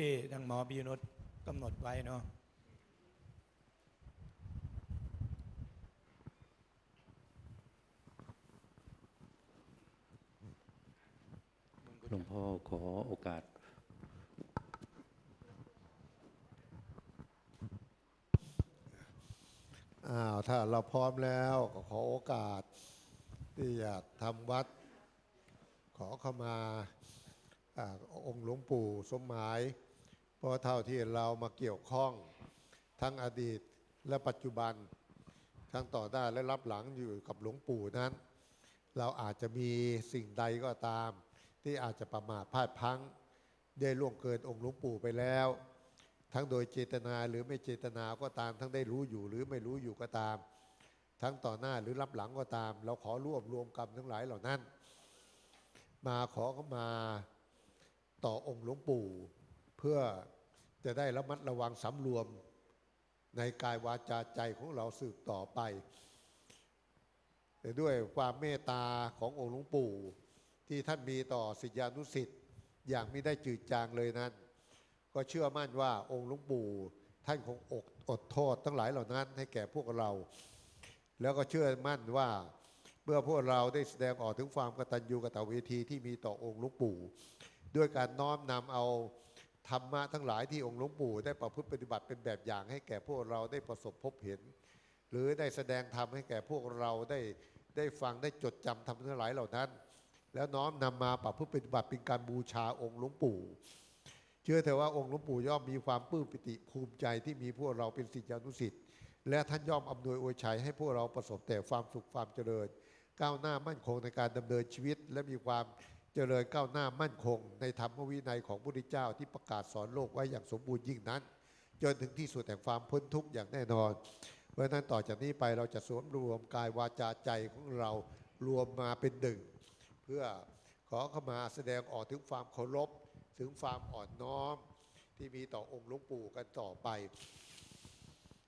ที่ทางหมอพิยนุชกำหนดไว้เนาะหลวงพ่อขอโอกาส อ้าวถ้าเราพร้อมแล้วก็ขอโอกาส ที่จะทำวัด ขอเข้ามาอาองค์หลวงปู่สมหมายเพ ราะเท่าที่เรามาเกี่ยวข้องทั้งอดีตและปัจจุบัน ทั้งต่อหน้าและรับหลังอยู่กับหลวงปู่นั้น เราอาจจะมีสิ่งใดก็ตาม ที่อาจจะประมาทพลาดพลั้งได้ล่วงเกินองค์หลวงปู่ไปแล้ว ทั้งโดยเจตนาหรือไม่เจตนาก็ตาม ทั้งได้รู้อยู่หรือไม่รู้อยู่ก็ตาม ทั้งต่อหน้าหรือรับหลังก็ตาม เราขอรวบรวมกรรมทั้งหลายเหล่านั้น มาขอเข้ามาต่อองค์หลวงปู่เพื่อ จะได้ระมัดระวังสำรวมในกายวาจาใจของเราสืบต่อไปแต่ด้วยความเมตตาขององค์หลวงปู่ ที่ท่านมีต่อสิทธิานุสิทธิ์อย่างไม่ได้จืดจางเลยนั้น ก็เชื่อมั่นว่าองค์หลวงปู่ท่านคงอกอดโทษทั้งหลายเหล่านั้นให้แก่พวกเรา แล้วก็เชื่อมั่นว่าเมื่อพวกเราได้แสดงออกถึงความกตัญญูกตเวทีที่มีต่อองค์หลวงปู่ ด้วยการน้อมนำเอา ธรรมะทั้งหลายที่องค์หลวงปู่ได้ประพฤติปฏิบัติเป็นแบบอย่างให้แก่พวกเราได้ประสบพบเห็น หรือได้แสดงธรรมให้แก่พวกเราได้ได้ฟังได้จดจำธรรมทั้งหลายเหล่านั้น แล้วน้อมนำมาประพฤติปฏิบัติเป็นการบูชาองค์หลวงปู่เชื่อเถอะว่าองค์หลวงปู่ย่อมมีความปลื้มปิติภูมิใจที่มีพวกเราเป็นศิษยานุศิษย์และท่านย่อมอำนวยอวยชัยให้พวกเราประสบแต่ความสุขความเจริญ ก้าวหน้ามั่นคงในการดำเนินชีวิต และมีความ เจริญก้าวหน้ามั่นคง ในธรรมวินัยของพระพุทธเจ้าที่ประกาศสอนโลกไว้อย่างสมบูรณ์ยิ่งนั้น จนถึงที่สุดแห่งความพ้นทุกข์อย่างแน่นอน เพราะนั้นต่อจากนี้ไปเราจะสวมรวมกายวาจาใจของเรารวมมาเป็นหนึ่ง เพื่อขอเข้ามาแสดงออกถึงความเคารพถึงความอ่อนน้อมที่มีต่อองค์หลวงปู่กันต่อไป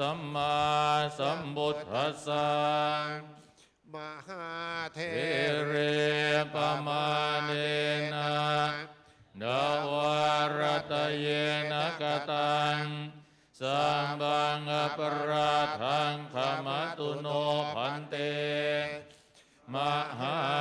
สัมมาสัมพุทธัสสะมหาเทเรเรปมาเนนะดาวารตเยนะกตังสัมบังอปราทังขมตุโนพันเต มหา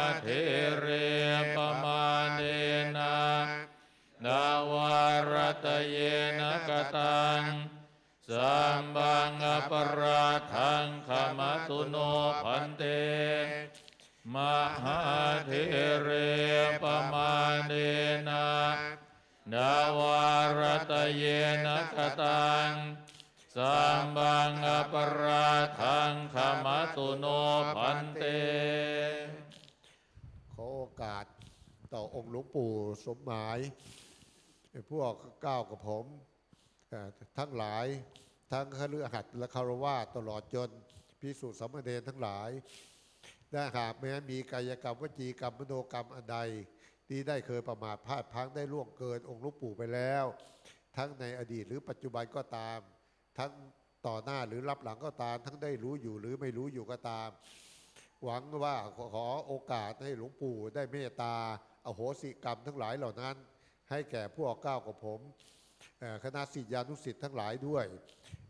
เยนะกตังสัมบังอปราทังขมตุโนพันเต ขอโอกาสต่อองค์หลวงปู่สมหมายพวกก้าวกับผมทั้งหลายทั้งคฤหัสถ์และคารวะตลอดจนพิสุทธิสมเณรทั้งหลายถ้าหากแม้มีกายกรรมวจีกรรมมโนกรรมอันใดที่ได้เคยประมาทพลาดพังได้ล่วงเกินองค์หลวงปู่ไปแล้ว ทั้งในอดีตหรือปัจจุบันก็ตาม ทั้งต่อหน้าหรือรับหลังก็ตาม ทั้งได้รู้อยู่หรือไม่รู้อยู่ก็ตาม หวังว่าขอโอกาสให้หลวงปู่ได้เมตตาอโหสิกรรมทั้งหลายเหล่านั้น ให้แก่พวกก้าวกับผมคณะศิษยานุศิษย์ทั้งหลายด้วย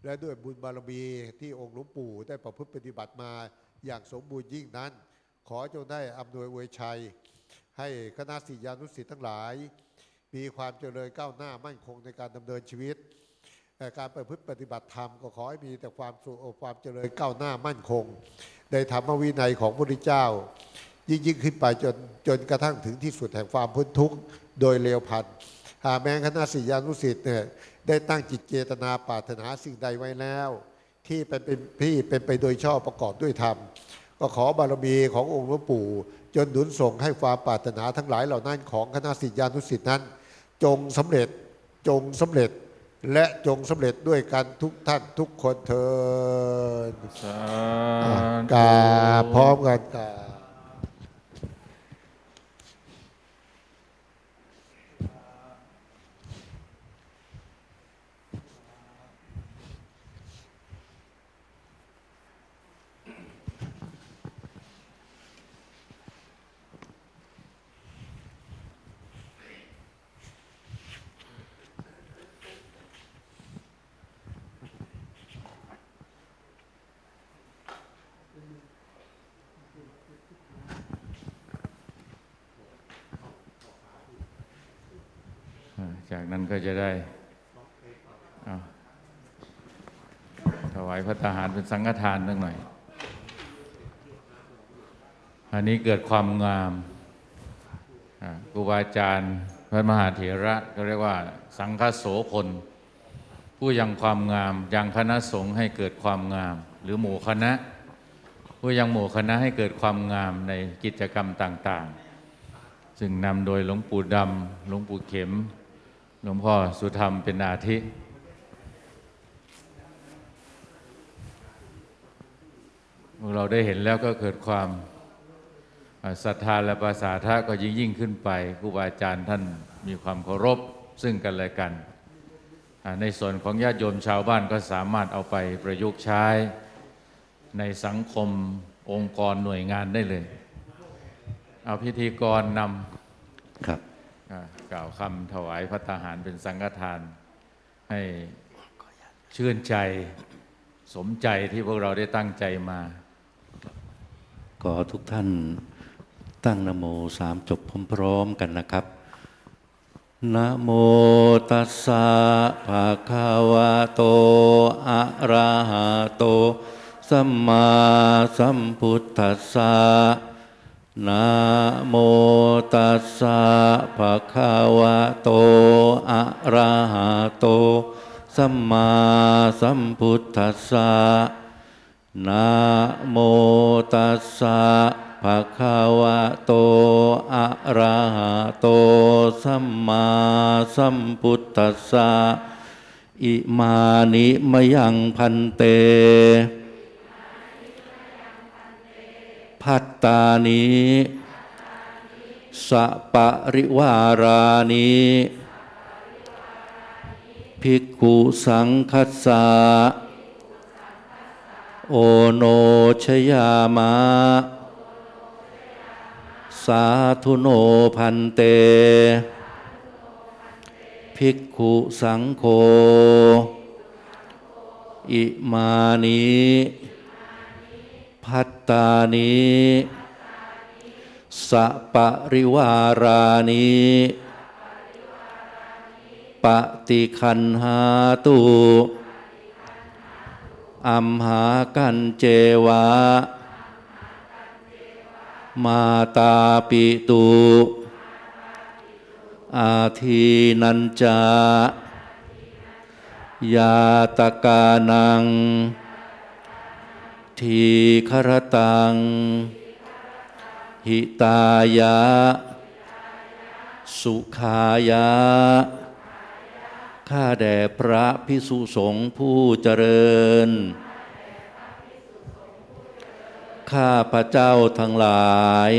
และด้วยบุญบารมีที่องค์หลวงปู่ได้ประพฤติปฏิบัติมาอย่างสมบูรณ์ยิ่งนั้น ขอจงได้อำนวยอวยชัย ให้คณะศิษยานุศิษย์ทั้งหลาย มีความเจริญก้าวหน้ามั่นคงในการดำเนินชีวิต การประพฤติปฏิบัติธรรมก็ขอให้มีแต่ความสุขความเจริญก้าวหน้ามั่นคง ในธรรมวินัยของพระพุทธเจ้า ยิ่งยิ่งขึ้นไปจนจนกระทั่งถึงที่สุดแห่งความพ้นทุกข์โดยเร็วพันหาแม้คณะศิยานุศิษย์เนี่ยได้ตั้งจิตเจตนาปรารถนาสิ่งใดไว้แล้ว ที่เป็นเป็นที่เป็นไปโดยชอบประกอบด้วยธรรมก็ขอบารมีขององค์หลวงปู่ จนหนุนส่งให้ความปรารถนาทั้งหลายเหล่านั้นของคณะศิยานุศิษย์นั้น จงสำเร็จจงสำเร็จและจงสำเร็จด้วยกันทุกท่านทุกคนเถิดสาอะธุกราบพร้อมกันกรา จากนั้นก็จะได้ถวายพระทหารเป็นสังฆทานตั้งหน่อย อันนี้เกิดความงามครูบาอาจารย์ พระมหาเถระก็เรียกว่า สังฆโสพลผู้ยังความงามยังคณะสงฆ์ให้เกิดความงาม หรือหมู่คณะ ผู้ยังหมู่คณะให้เกิดความงามในกิจกรรมต่าง ๆ ซึ่งนำโดยหลวงปู่ดำหลวงปู่เข็ม หลวงพ่อสุธรรมเป็นอาทิ พวกเราได้เห็นแล้วก็เกิดความศรัทธาและประสาทะก็ยิ่งยิ่งขึ้นไปครูบาอาจารย์ท่านมีความเคารพซึ่งกันและกัน ในส่วนของญาติโยมชาวบ้านก็สามารถเอาไปประยุกต์ใช้ ในสังคมองค์กรหน่วยงานได้เลย เอาพิธีกรนำครับ กล่าวคำถวายพระทหารเป็นสังฆทาน ให้ชื่นใจสมใจที่พวกเราได้ตั้งใจมาขอทุกท่านตั้งนโมสามจบพร้อมๆกันนะครับนะโมตัสสะภะคะวะโต อะระหะโต สัมมาสัมพุทธัสสะ นะโมตัสสะภะคะวะโต อะระหะโต สัมมาสัมพุทธัสสะนะโมตัสสะภะคะวะโต อะระหะโต สัมมาสัมพุทธัสสะอิมานิมยังพันเต พัตตานิสปะริวารานิภิกขุสังคัสสะโอโนชยามะ สาธุโนพันเต ภิกขุสังโฆอิมานิ พัตตานิสะปะริวารานิปฏิคันหาตุอัมหากันเจวะ มาตาปิตุ อาทีนันจายาตกานัง ทีครตัง หิตายะ สุขายะ ข้าแด่พระพิสุสงฆ์ผู้เจริญ ข้าพระเจ้าทั้งหลาย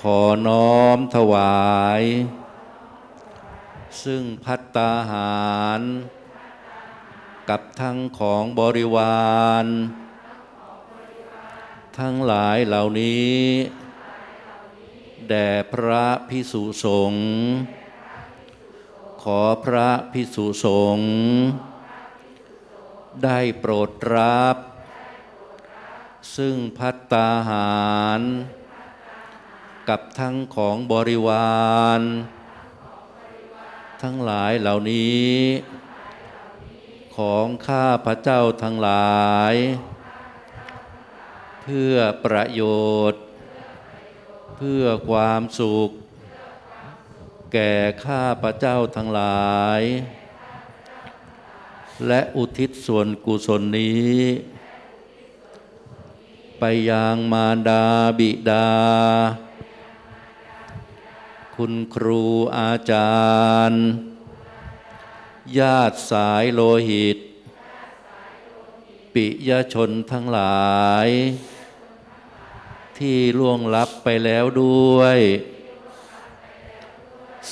ขอน้อมถวาย ซึ่งพัตตาหาร กับทั้งของบริวาร ทั้งหลายเหล่านี้ แด่พระพิสุสงฆ์ขอพระพิสุสงฆ์ได้โปรดรับ ซึ่งพัตตาหาร กับทั้งของบริวาร ทั้งหลายเหล่านี้ ของข้าพระเจ้าทั้งหลาย เพื่อประโยชน์ เพื่อความสุข แก่ข้าพระเจ้าทั้งหลาย และอุทิศส่วนกุศลนี้ ไปยังมารดาบิดา คุณครูอาจารย์ ญาติสายโลหิต ปิยชนทั้งหลาย ที่ล่วงลับไปแล้วด้วย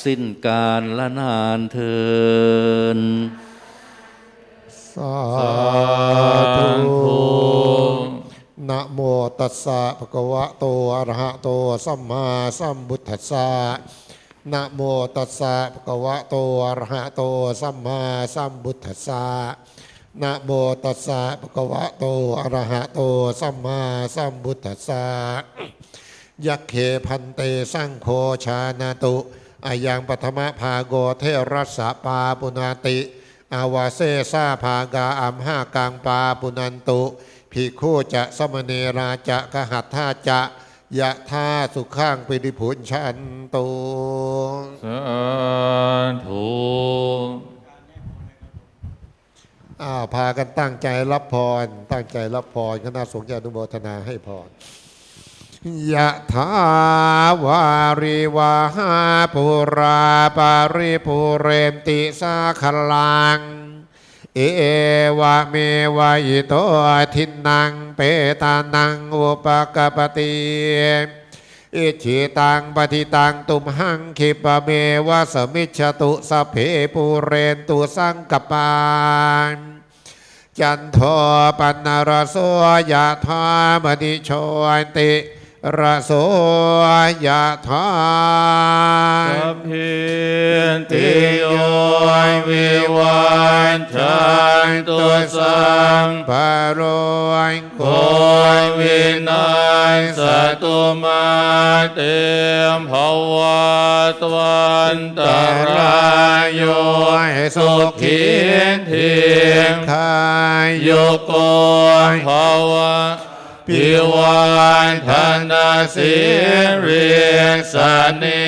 สิ้นการละนานเทินสาธุนะโมตัสสะภะคะวะโตอะระหะโตสัมมาสัมพุทธัสสะ นะโมตัสสะภะคะวะโตอะระหะโตสัมมาสัมพุทธัสสะนะโมตัสสะภะคะวะโตอะระหะโตสัมมาสัมพุทธัสสะยักเขพันเตสรังโฆชานาตุอายังปฐมะภาโกเทรัสสะปาปุนาติ อาวาเซซาภากาอัมห้ากังปาปุนันตุ ภิกขุจะสมเนราจะกหัตถาจะ ยะธาสุข้างปิริพุนชันตุสาธุอ้าวพากันตั้งใจรับพร ตั้งใจรับพรคณะสงฆ์จะอนุโมทนาให้พรยะถาวาริวาหาปุราปาริปุเรมติสาคลัง เอวะเมวะอิโตทินังเปตานังอุปกปปติอิชิตังปฏิตังตุมหังคิปะเมวะสมิจฉตุสเพปุเรนตุสังกปานจันโทปันนรโสยะธามณิโชติ ระโสยะธาสัพพิติโยวิวันชันตุสัมปโรยโกโกยวินัยสตุมาเตมภวัตวันตรายโยสุขีเทียงคายโยโกภวะ พิวันธนาสิริสนิ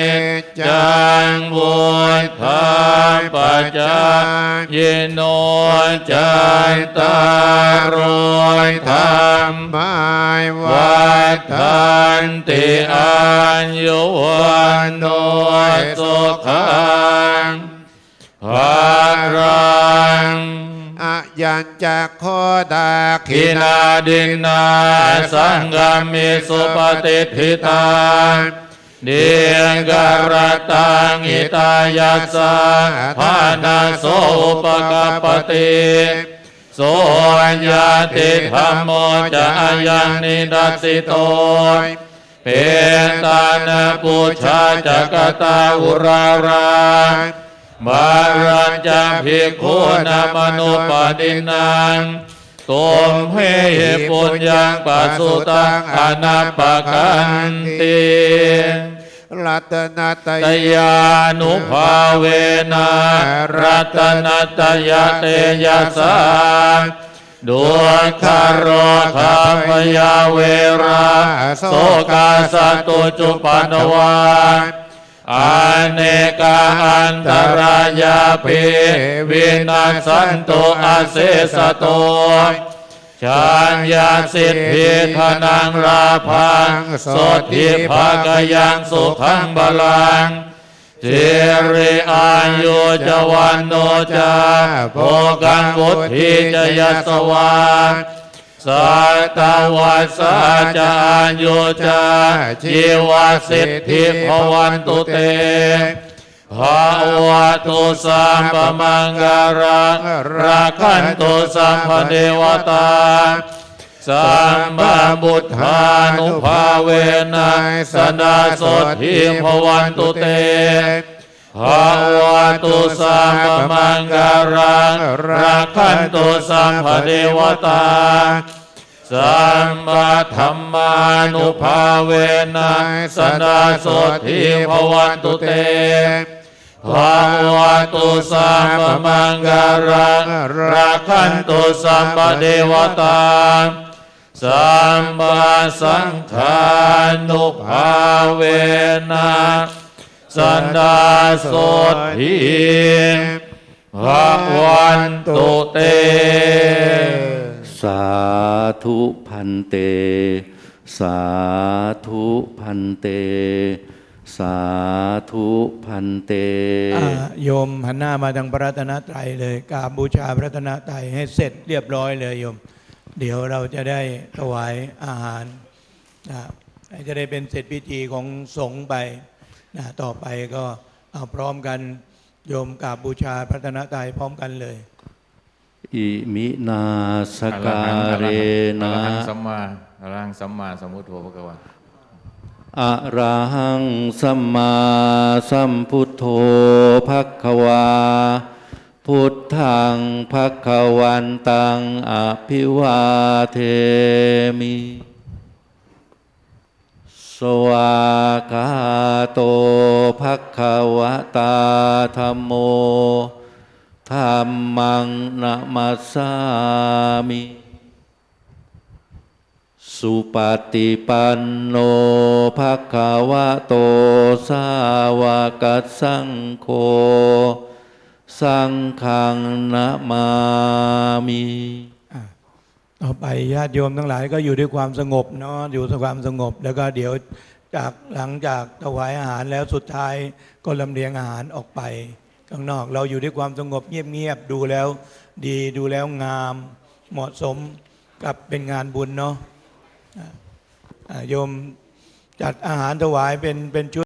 จังบุญพาปัจจายโนจันตารอยธรรมไมวัดฏันติอันยุวันโนสุขังภารัง ยัญจะโคดาขินาดินนาสังกามิสุปฏิทิตาเดียงการตังอิตายัสสะภานาโสอุปกปปติโสยาติธรรมโมจายังนิดัสสิโตเป็นตานาปูชาจักตาอุรารา บารัญจะภิกขุนามนุปดินังตุมเหปุญญังปัสสุตังอนัปปะกันติรัตนตยานุภาเวนะรัตนตยเตยะสาดุคารคาพยาเวราโสกาสตุจุปนวา อเนกาอันตรายาเพวินาสันตุอาเสสโตชานยาสิทธิธนังราพังโสทิภากยังสุขังบาลังสิริอายุจวันโนจาโภกังวุธิจยสวา สัตวัสสะจายุจาชีวสิทธิภวันตุเตภาวะตุสัมปมังการังราคันตุสัมภเดวตาสัมมาบุทธานุภาเวนะสนาสดทิภวันตุเต ภาวะตุสัมปมังการังราคันตุสัมภเดวตาสัมมาธรรมานุภาเวนะสนาสดทิภวันตุเตภาวะตุสัมมังการังราคันตุสัมปเดวตาสัมมาสังฆานุภาเวนะ สนดาโสทิภวันตุเต สาธุพันเต สาธุพันเต สาธุพันเต โยมหันหน้ามาทางพระรัตนตรัยเลยกราบบูชาพระรัตนตรัยให้เสร็จเรียบร้อยเลยโยม เดี๋ยวเราจะได้ถวายอาหารจะได้เป็นเสร็จพิธีของสงฆ์ไป นะต่อไปก็เอาพร้อมกันโยมกราบบูชาพระรัตนตรัยพร้อมกันเลย อิมินาสอรกาหังอเรรหังอรนะหังสัมมาอรหังสัมมาสัมพุทโธพระกวาอะระหังสัมมาสัมพุทโธภักขวา พุทธังภักขวันตังอภิวาเทมิ สวากาโตภักขวตาธรรมโมธรรมังนะมัสสามิ สุปฏิปันโนภะคะวะโตสาวกสังโฆสังฆังนะมามิ ต่อไปญาติโยมทั้งหลายก็อยู่ด้วยความสงบเนาะอยู่ด้วยความสงบ แล้วก็เดี๋ยวจากหลังจากถวายอาหารแล้วสุดท้ายก็ลำเลียงอาหารออกไป ข้างนอกเราอยู่ด้วยความสงบเงียบๆดูแล้ว ดีดูแล้วงาม เหมาะสมกับเป็นงานบุญเนาะโยมจัดอาหารถวายเป็นเป็นชุด